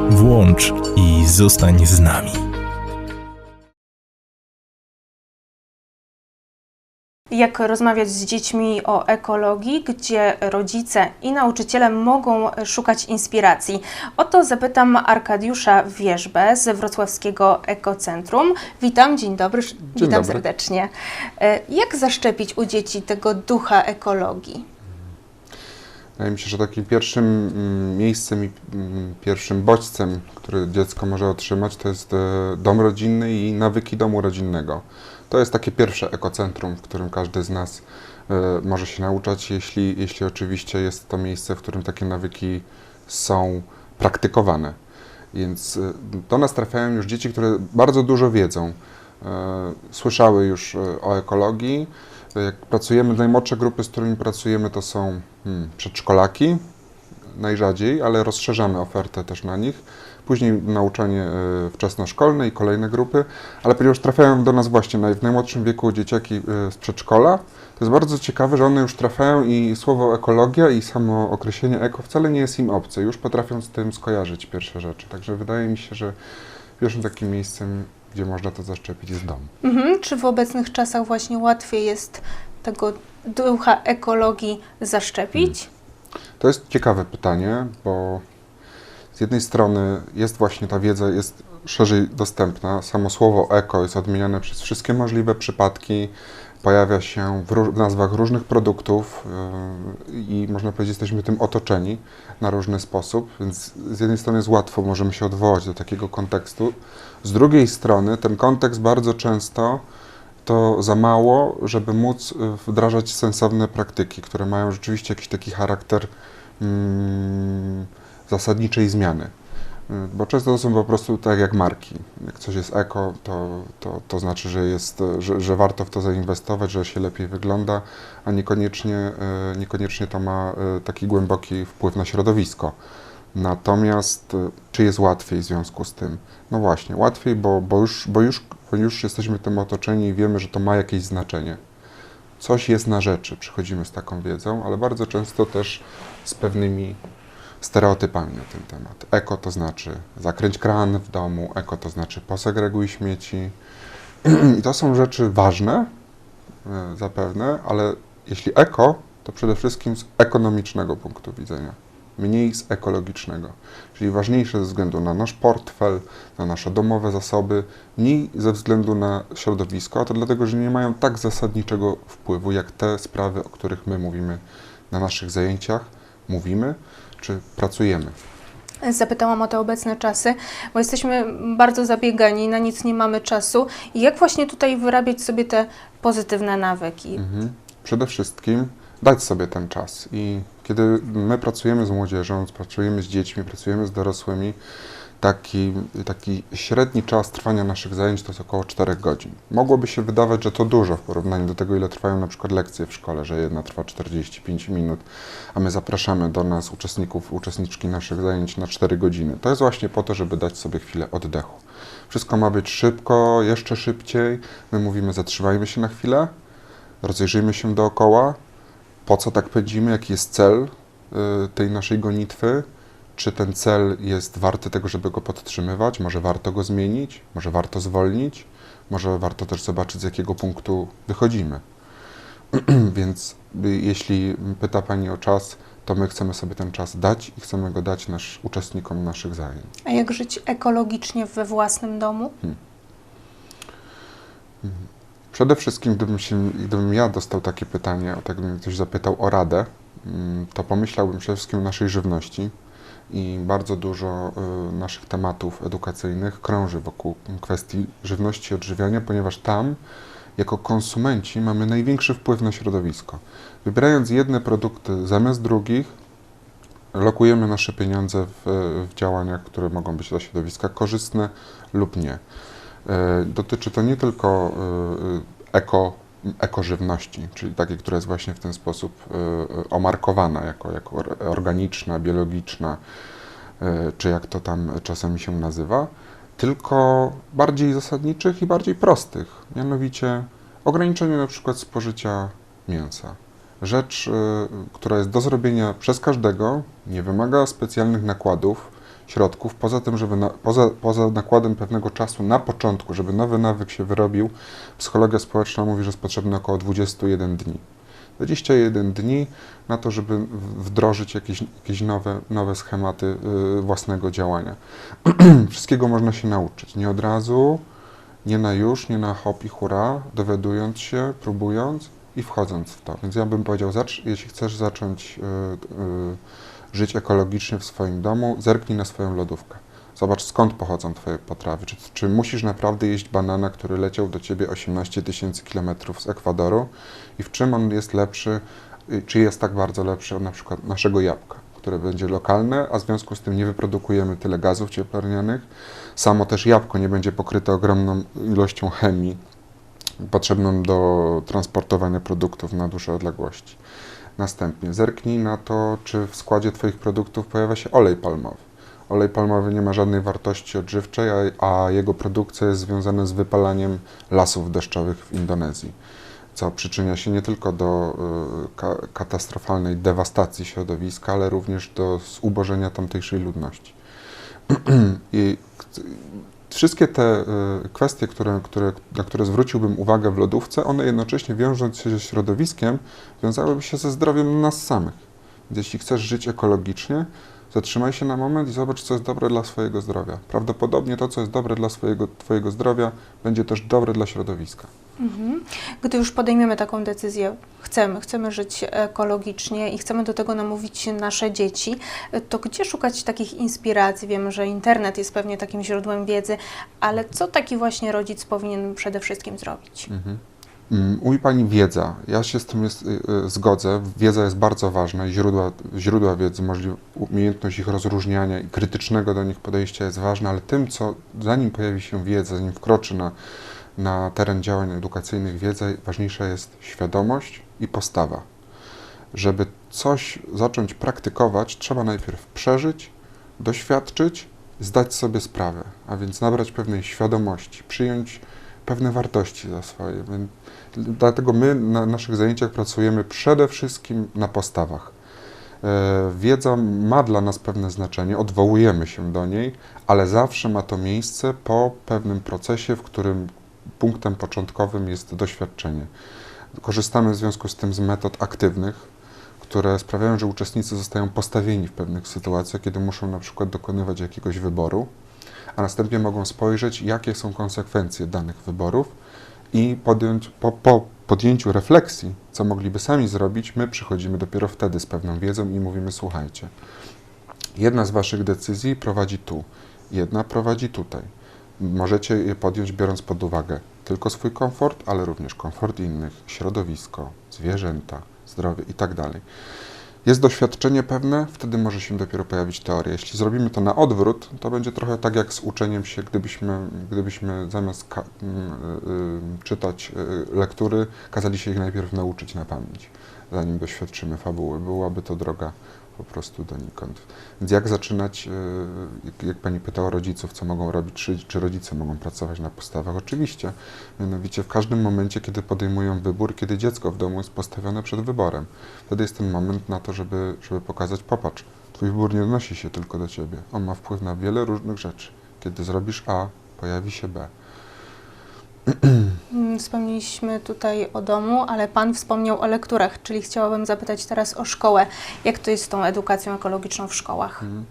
Włącz i zostań z nami. Jak rozmawiać z dziećmi o ekologii, gdzie rodzice i nauczyciele mogą szukać inspiracji? O to zapytam Arkadiusza Wierzbę z Wrocławskiego Ekocentrum. Witam, dzień dobry, witam dobry. serdecznie. E, Jak zaszczepić u dzieci tego ducha ekologii? Wydaje mi się, że takim pierwszym mm, miejscem i mm, pierwszym bodźcem, który dziecko może otrzymać, to jest e, dom rodzinny i nawyki domu rodzinnego. To jest takie pierwsze ekocentrum, w którym każdy z nas e, może się nauczać, jeśli, jeśli oczywiście jest to miejsce, w którym takie nawyki są praktykowane. Więc e, do nas trafiają już dzieci, które bardzo dużo wiedzą. Słyszały już o ekologii. Jak pracujemy, najmłodsze grupy, z którymi pracujemy, to są hmm, przedszkolaki, najrzadziej, ale rozszerzamy ofertę też na nich. Później nauczanie e, wczesnoszkolne i kolejne grupy, ale ponieważ trafiają do nas właśnie w najmłodszym wieku dzieciaki e, z przedszkola, to jest bardzo ciekawe, że one już trafiają i słowo ekologia i samo określenie eko wcale nie jest im obce. Już potrafią z tym skojarzyć pierwsze rzeczy. Także wydaje mi się, że pierwszym takim miejscem, gdzie można to zaszczepić jest dom. Mhm. Czy w obecnych czasach właśnie łatwiej jest tego ducha ekologii zaszczepić? To jest ciekawe pytanie, bo z jednej strony jest właśnie ta wiedza, jest szerzej dostępna. Samo słowo eko jest odmieniane przez wszystkie możliwe przypadki. Pojawia się w, w nazwach różnych produktów yy, i można powiedzieć, jesteśmy tym otoczeni na różny sposób, więc z jednej strony jest łatwo, możemy się odwołać do takiego kontekstu. Z drugiej strony ten kontekst bardzo często to za mało, żeby móc y, wdrażać sensowne praktyki, które mają rzeczywiście jakiś taki charakter mm, zasadniczej zmiany. Y, Bo często to są po prostu tak jak marki. Jak coś jest eko, to, to, to znaczy, że, jest, że, że warto w to zainwestować, że się lepiej wygląda, a niekoniecznie, y, niekoniecznie to ma y, taki głęboki wpływ na środowisko. Natomiast czy jest łatwiej w związku z tym? No właśnie, łatwiej, bo, bo, już, bo, już, bo już jesteśmy tym otoczeni i wiemy, że to ma jakieś znaczenie. Coś jest na rzeczy, przychodzimy z taką wiedzą, ale bardzo często też z pewnymi stereotypami na ten temat. Eko to znaczy zakręć kran w domu, eko to znaczy posegreguj śmieci. I to są rzeczy ważne, e, zapewne, ale jeśli eko, to przede wszystkim z ekonomicznego punktu widzenia, mniej z ekologicznego. Czyli ważniejsze ze względu na nasz portfel, na nasze domowe zasoby, mniej ze względu na środowisko, a to dlatego, że nie mają tak zasadniczego wpływu, jak te sprawy, o których my mówimy na naszych zajęciach, mówimy czy pracujemy. Zapytałam o te obecne czasy, bo jesteśmy bardzo zabiegani, na nic nie mamy czasu. I jak właśnie tutaj wyrabiać sobie te pozytywne nawyki? Mhm. Przede wszystkim dać sobie ten czas. I kiedy my pracujemy z młodzieżą, pracujemy z dziećmi, pracujemy z dorosłymi, taki, taki średni czas trwania naszych zajęć to jest około 4 godzin. Mogłoby się wydawać, że to dużo w porównaniu do tego, ile trwają na przykład lekcje w szkole, że jedna trwa 45 minut, a my zapraszamy do nas uczestników, uczestniczki naszych zajęć na 4 godziny. To jest właśnie po to, żeby dać sobie chwilę oddechu. Wszystko ma być szybko, jeszcze szybciej. My mówimy, zatrzymajmy się na chwilę, rozejrzyjmy się dookoła, po co tak pędzimy, jaki jest cel y, tej naszej gonitwy, czy ten cel jest warty tego, żeby go podtrzymywać, może warto go zmienić, może warto zwolnić, może warto też zobaczyć, z jakiego punktu wychodzimy. Więc y, jeśli pyta Pani o czas, to my chcemy sobie ten czas dać i chcemy go dać nasz, uczestnikom naszych zajęć. A jak żyć ekologicznie we własnym domu? Przede wszystkim, gdybym, się, gdybym ja dostał takie pytanie, o tak gdybym ktoś zapytał o radę, mm, to pomyślałbym przede wszystkim o naszej żywności i bardzo dużo y, naszych tematów edukacyjnych krąży wokół kwestii żywności i odżywiania, ponieważ tam jako konsumenci mamy największy wpływ na środowisko. Wybierając jedne produkty zamiast drugich, lokujemy nasze pieniądze w, w działaniach, które mogą być dla środowiska korzystne lub nie. E, Dotyczy to nie tylko e, eko, ekożywności, czyli takiej, która jest właśnie w ten sposób e, omarkowana jako, jako or- organiczna, biologiczna, czy jak to tam czasami się nazywa, tylko bardziej zasadniczych i bardziej prostych, mianowicie ograniczenie na przykład spożycia mięsa. Rzecz, która jest do zrobienia przez każdego, nie wymaga specjalnych nakładów, środków. Poza tym, żeby na, poza, poza nakładem pewnego czasu na początku, żeby nowy nawyk się wyrobił, psychologia społeczna mówi, że jest potrzebne około 21 dni. 21 dni na to, żeby wdrożyć jakieś, jakieś nowe, nowe schematy y, własnego działania. Wszystkiego można się nauczyć. Nie od razu, nie na już, nie na hop i hura, dowiadując się, próbując i wchodząc w to. Więc ja bym powiedział, zacz, jeśli chcesz zacząć y, y, żyć ekologicznie w swoim domu, zerknij na swoją lodówkę. Zobacz, skąd pochodzą Twoje potrawy. Czy, czy musisz naprawdę jeść banana, który leciał do Ciebie 18 tysięcy kilometrów z Ekwadoru i w czym on jest lepszy, y, czy jest tak bardzo lepszy od na przykład naszego jabłka, które będzie lokalne, a w związku z tym nie wyprodukujemy tyle gazów cieplarnianych. Samo też jabłko nie będzie pokryte ogromną ilością chemii potrzebną do transportowania produktów na dłuższe odległości. Następnie zerknij na to, czy w składzie Twoich produktów pojawia się olej palmowy. Olej palmowy nie ma żadnej wartości odżywczej, a, a jego produkcja jest związana z wypalaniem lasów deszczowych w Indonezji, co przyczynia się nie tylko do y, ka katastrofalnej dewastacji środowiska, ale również do zubożenia tamtejszej ludności. I wszystkie te y, kwestie, które, które, na które zwróciłbym uwagę w lodówce, one jednocześnie wiążąc się ze środowiskiem, wiązałyby się ze zdrowiem nas samych. Więc jeśli chcesz żyć ekologicznie, zatrzymaj się na moment i zobacz, co jest dobre dla swojego zdrowia. Prawdopodobnie to, co jest dobre dla swojego, Twojego zdrowia, będzie też dobre dla środowiska. Mhm. Gdy już podejmiemy taką decyzję, chcemy, chcemy żyć ekologicznie i chcemy do tego namówić nasze dzieci, to gdzie szukać takich inspiracji? Wiemy, że internet jest pewnie takim źródłem wiedzy, ale co taki właśnie rodzic powinien przede wszystkim zrobić? Mhm. Mm, Mówi Pani wiedza. Ja się z tym jest, y, y, zgodzę. Wiedza jest bardzo ważna i źródła, źródła wiedzy, możliwe, umiejętność ich rozróżniania i krytycznego do nich podejścia jest ważna, ale tym, co zanim pojawi się wiedza, zanim wkroczy na, na teren działań edukacyjnych wiedza, ważniejsza jest świadomość i postawa. Żeby coś zacząć praktykować, trzeba najpierw przeżyć, doświadczyć, zdać sobie sprawę, a więc nabrać pewnej świadomości, przyjąć pewne wartości za swoje. Dlatego my na naszych zajęciach pracujemy przede wszystkim na postawach. E, Wiedza ma dla nas pewne znaczenie, odwołujemy się do niej, ale zawsze ma to miejsce po pewnym procesie, w którym punktem początkowym jest doświadczenie. Korzystamy w związku z tym z metod aktywnych, które sprawiają, że uczestnicy zostają postawieni w pewnych sytuacjach, kiedy muszą na przykład dokonywać jakiegoś wyboru, a następnie mogą spojrzeć, jakie są konsekwencje danych wyborów i podjąć, po, po podjęciu refleksji, co mogliby sami zrobić, my przychodzimy dopiero wtedy z pewną wiedzą i mówimy: Słuchajcie, jedna z Waszych decyzji prowadzi tu, jedna prowadzi tutaj. Możecie je podjąć biorąc pod uwagę tylko swój komfort, ale również komfort innych, środowisko, zwierzęta, zdrowie itd. Jest doświadczenie pewne, wtedy może się dopiero pojawić teoria. Jeśli zrobimy to na odwrót, to będzie trochę tak jak z uczeniem się, gdybyśmy, gdybyśmy zamiast ka- m, y, y, czytać y, lektury, kazali się ich najpierw nauczyć na pamięć, zanim doświadczymy fabuły. Byłaby to droga po prostu donikąd. Więc jak zaczynać, jak- jak Pani pytała rodziców, co mogą robić, czy, czy rodzice mogą pracować na postawach? Oczywiście, mianowicie w każdym momencie, kiedy podejmują wybór, kiedy dziecko w domu jest postawione przed wyborem. Wtedy jest ten moment na to, żeby, żeby pokazać, popatrz, Twój wybór nie odnosi się tylko do Ciebie. On ma wpływ na wiele różnych rzeczy. Kiedy zrobisz A, pojawi się B. Wspomnieliśmy tutaj o domu, ale Pan wspomniał o lekturach, czyli chciałabym zapytać teraz o szkołę. Jak to jest z tą edukacją ekologiczną w szkołach? Mm,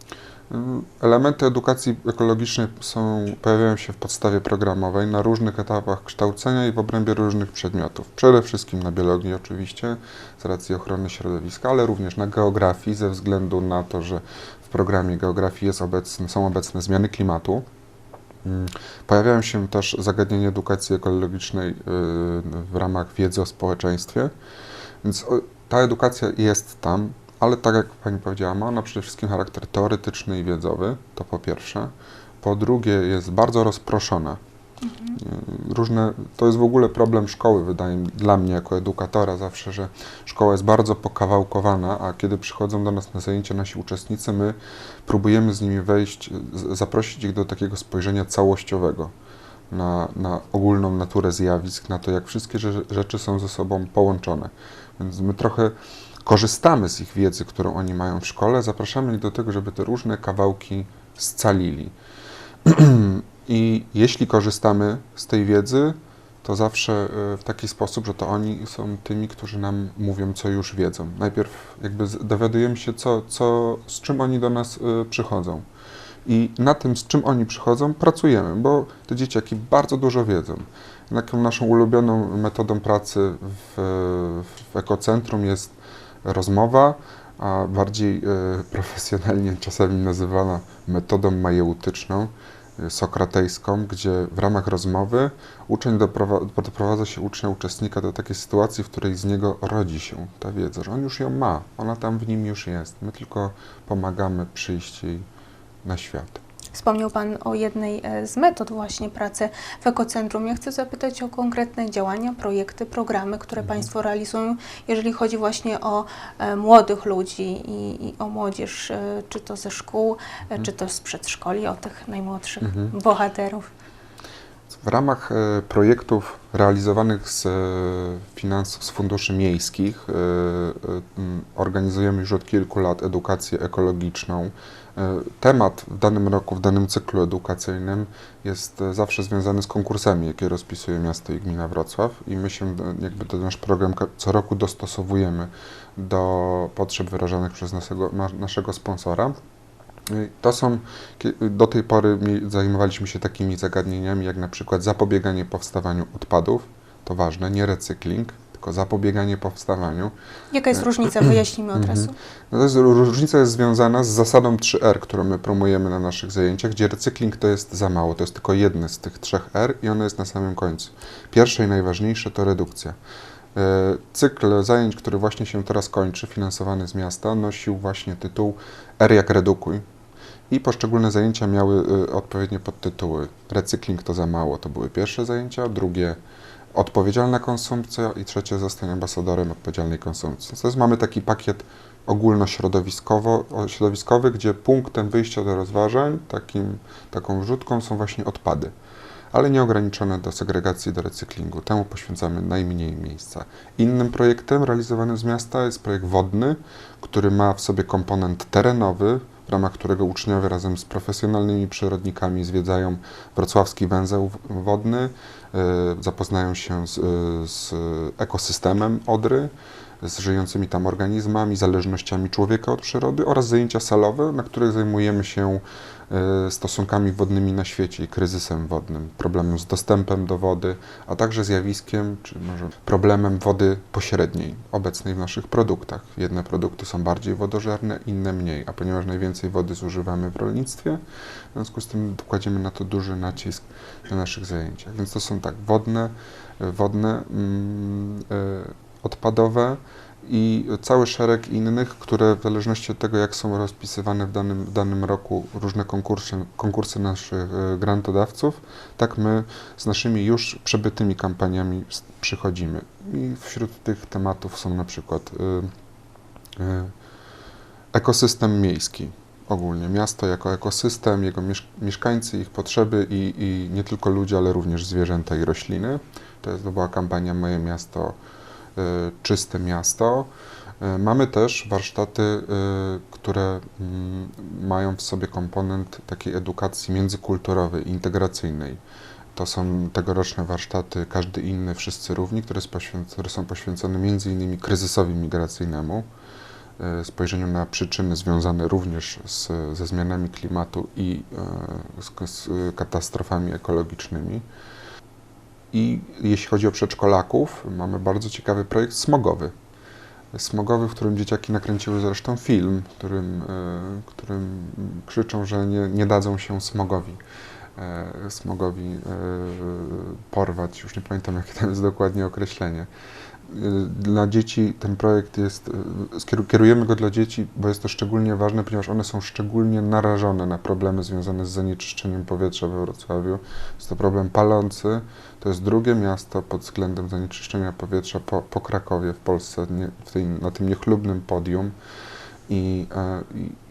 Elementy edukacji ekologicznej są, pojawiają się w podstawie programowej na różnych etapach kształcenia i w obrębie różnych przedmiotów. Przede wszystkim na biologii oczywiście, z racji ochrony środowiska, ale również na geografii, ze względu na to, że w programie geografii obecny, są obecne zmiany klimatu. Mm, Pojawiają się też zagadnienia edukacji ekologicznej y, w ramach wiedzy o społeczeństwie, więc o, ta edukacja jest tam, ale tak jak Pani powiedziała, ma ona przede wszystkim charakter teoretyczny i wiedzowy, to po pierwsze. Po drugie, jest bardzo rozproszona. Różne, to jest w ogóle problem szkoły, wydaje mi, dla mnie jako edukatora zawsze, że szkoła jest bardzo pokawałkowana, a kiedy przychodzą do nas na zajęcia nasi uczestnicy, my próbujemy z nimi wejść, zaprosić ich do takiego spojrzenia całościowego na, na ogólną naturę zjawisk, na to, jak wszystkie rze- rzeczy są ze sobą połączone. Więc my trochę korzystamy z ich wiedzy, którą oni mają w szkole, zapraszamy ich do tego, żeby te różne kawałki scalili. I jeśli korzystamy z tej wiedzy, to zawsze e, w taki sposób, że to oni są tymi, którzy nam mówią, co już wiedzą. Najpierw jakby dowiadujemy się, co, co, z czym oni do nas e, przychodzą. I na tym, z czym oni przychodzą, pracujemy, bo te dzieciaki bardzo dużo wiedzą. Taką naszą ulubioną metodą pracy w, w ekocentrum jest rozmowa, a bardziej e, profesjonalnie czasami nazywana metodą majeutyczną, sokratejską, gdzie w ramach rozmowy uczeń doprowa- doprowadza się ucznia, uczestnika do takiej sytuacji, w której z niego rodzi się ta wiedza, że on już ją ma, ona tam w nim już jest. My tylko pomagamy przyjść jej na świat. Wspomniał Pan o jednej e, z metod właśnie pracy w ekocentrum. Ja chcę zapytać o konkretne działania, projekty, programy, które Państwo realizują, jeżeli chodzi właśnie o e, młodych ludzi i, i o młodzież, e, czy to ze szkół, czy to z przedszkoli, o tych najmłodszych Mhm. bohaterów. W ramach e, projektów realizowanych z e, finansów, z funduszy miejskich e, organizujemy już od kilku lat edukację ekologiczną. Temat w danym roku, w danym cyklu edukacyjnym jest zawsze związany z konkursami, jakie rozpisuje miasto i gmina Wrocław i my się jakby ten nasz program co roku dostosowujemy do potrzeb wyrażanych przez naszego, na- naszego sponsora. Y, To są, kie- do tej pory zajmowaliśmy się takimi zagadnieniami, jak na przykład zapobieganie powstawaniu odpadów, to ważne, nie recykling, tylko zapobieganie powstawaniu. Jaka jest różnica? Wyjaśnijmy od Mhm. razu. No to jest, różnica jest związana z zasadą 3R, którą my promujemy na naszych zajęciach, gdzie recykling to jest za mało, to jest tylko jedne z tych trzech R i ono jest na samym końcu. Pierwsze i najważniejsze to redukcja. Cykl zajęć, który właśnie się teraz kończy, finansowany z miasta, nosił właśnie tytuł R jak redukuj. I poszczególne zajęcia miały y, odpowiednie podtytuły. Recykling to za mało, to były pierwsze zajęcia, drugie odpowiedzialna konsumpcja i trzecie zostań ambasadorem odpowiedzialnej konsumpcji. Jest, mamy taki pakiet ogólnośrodowiskowo, o- środowiskowy, gdzie punktem wyjścia do rozważań, takim, taką wrzutką są właśnie odpady, ale nie ograniczone do segregacji, do recyklingu. Temu poświęcamy najmniej miejsca. Innym projektem realizowanym z miasta jest projekt wodny, który ma w sobie komponent terenowy, w ramach którego uczniowie razem z profesjonalnymi przyrodnikami zwiedzają wrocławski węzeł wodny, e, zapoznają się z, e, z ekosystemem Odry, z żyjącymi tam organizmami, zależnościami człowieka od przyrody oraz zajęcia salowe, na których zajmujemy się e, stosunkami wodnymi na świecie i kryzysem wodnym, problemem z dostępem do wody, a także zjawiskiem, czy może problemem wody pośredniej, obecnej w naszych produktach. Jedne produkty są bardziej wodożerne, inne mniej, a ponieważ najwięcej wody zużywamy w rolnictwie, w związku z tym kładziemy na to duży nacisk na naszych zajęciach. Więc to są tak wodne, wodne, e, odpadowe i cały szereg innych, które w zależności od tego, jak są rozpisywane w danym, w danym roku różne konkursy, konkursy naszych e, grantodawców, tak my z naszymi już przebytymi kampaniami przychodzimy. I wśród tych tematów są na przykład y, y, ekosystem miejski. Ogólnie miasto jako ekosystem, jego miesz- mieszkańcy, ich potrzeby i, i nie tylko ludzie, ale również zwierzęta i rośliny. To, jest, to była kampania Moje Miasto, Czyste Miasto. Y, Mamy też warsztaty, y, które mm, mają w sobie komponent takiej edukacji międzykulturowej, integracyjnej. To są tegoroczne warsztaty Każdy inny, wszyscy równi, które, które są poświęcone m.in. kryzysowi migracyjnemu, spojrzeniu na przyczyny związane również z, ze zmianami klimatu i z, z katastrofami ekologicznymi. I jeśli chodzi o przedszkolaków, mamy bardzo ciekawy projekt smogowy. Smogowy, w którym dzieciaki nakręciły zresztą film, którym, e, którym krzyczą, że nie, nie dadzą się smogowi e, smogowi e, porwać. Już nie pamiętam, jakie tam jest dokładnie określenie. E, Dla dzieci ten projekt jest, skieru- kierujemy go dla dzieci, bo jest to szczególnie ważne, ponieważ one są szczególnie narażone na problemy związane z zanieczyszczeniem powietrza we Wrocławiu. Jest to problem palący. To jest drugie miasto pod względem zanieczyszczenia powietrza po, po Krakowie w Polsce, nie, w tej, na tym niechlubnym podium. I, e,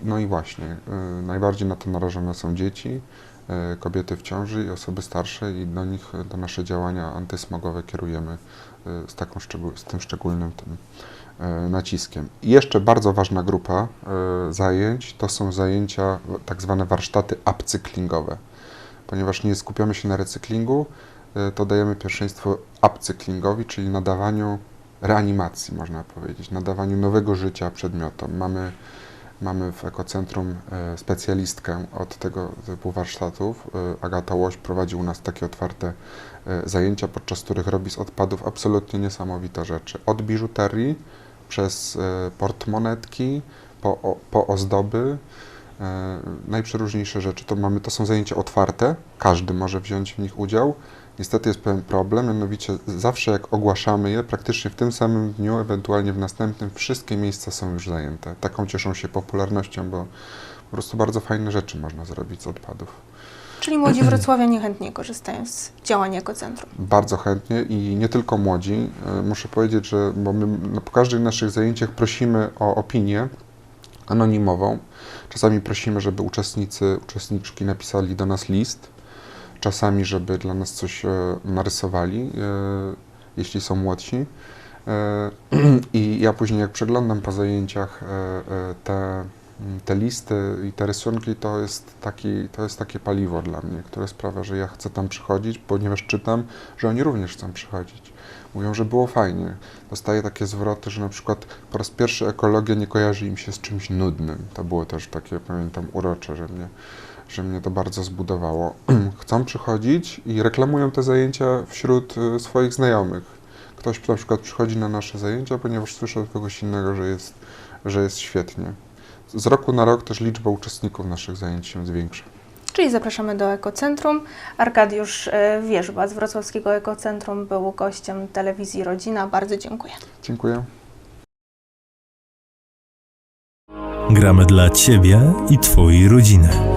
no i właśnie, e, najbardziej na to narażone są dzieci, e, kobiety w ciąży i osoby starsze i do nich te nasze działania antysmogowe kierujemy z, taką szczegół, z tym szczególnym tym e, naciskiem. I jeszcze bardzo ważna grupa e, zajęć to są zajęcia, tak zwane warsztaty upcyklingowe. Ponieważ nie skupiamy się na recyklingu, e, to dajemy pierwszeństwo upcyklingowi, czyli nadawaniu reanimacji, można powiedzieć, nadawaniu nowego życia przedmiotom. Mamy, mamy w Ekocentrum e, specjalistkę od tego typu warsztatów. E, Agata Łoś prowadzi u nas takie otwarte e, zajęcia, podczas których robi z odpadów absolutnie niesamowite rzeczy. Od biżuterii, przez portmonetki, po, po ozdoby, najprzeróżniejsze rzeczy. To, mamy, to są zajęcia otwarte, każdy może wziąć w nich udział. Niestety jest pewien problem, mianowicie zawsze jak ogłaszamy je, praktycznie w tym samym dniu, ewentualnie w następnym, wszystkie miejsca są już zajęte. Taką cieszą się popularnością, bo po prostu bardzo fajne rzeczy można zrobić z odpadów. Czyli młodzi wrocławianie chętnie korzystają z działań ekocentrum. Bardzo chętnie i nie tylko młodzi. E, Muszę powiedzieć, że bo my po każdych naszych zajęciach prosimy o opinię anonimową. Czasami prosimy, żeby uczestnicy, uczestniczki napisali do nas list. Czasami, żeby dla nas coś e, narysowali, e, jeśli są młodsi. E, I ja później, jak przeglądam po zajęciach te, te listy i te rysunki, to jest, taki, to jest takie paliwo dla mnie, które sprawia, że ja chcę tam przychodzić, ponieważ czytam, że oni również chcą przychodzić. Mówią, że było fajnie. Dostaję takie zwroty, że na przykład po raz pierwszy ekologia nie kojarzy im się z czymś nudnym. To było też takie, pamiętam, urocze, że mnie, że mnie to bardzo zbudowało. Chcą przychodzić i reklamują te zajęcia wśród y, swoich znajomych. Ktoś na przykład przychodzi na nasze zajęcia, ponieważ słyszy od kogoś innego, że jest, że jest świetnie. Z roku na rok też liczba uczestników naszych zajęć się zwiększa. Czyli zapraszamy do ekocentrum. Arkadiusz e, Wierzba z Wrocławskiego Ekocentrum był gościem telewizji Rodzina. Bardzo dziękuję. Dziękuję. Gramy dla Ciebie i Twojej rodziny.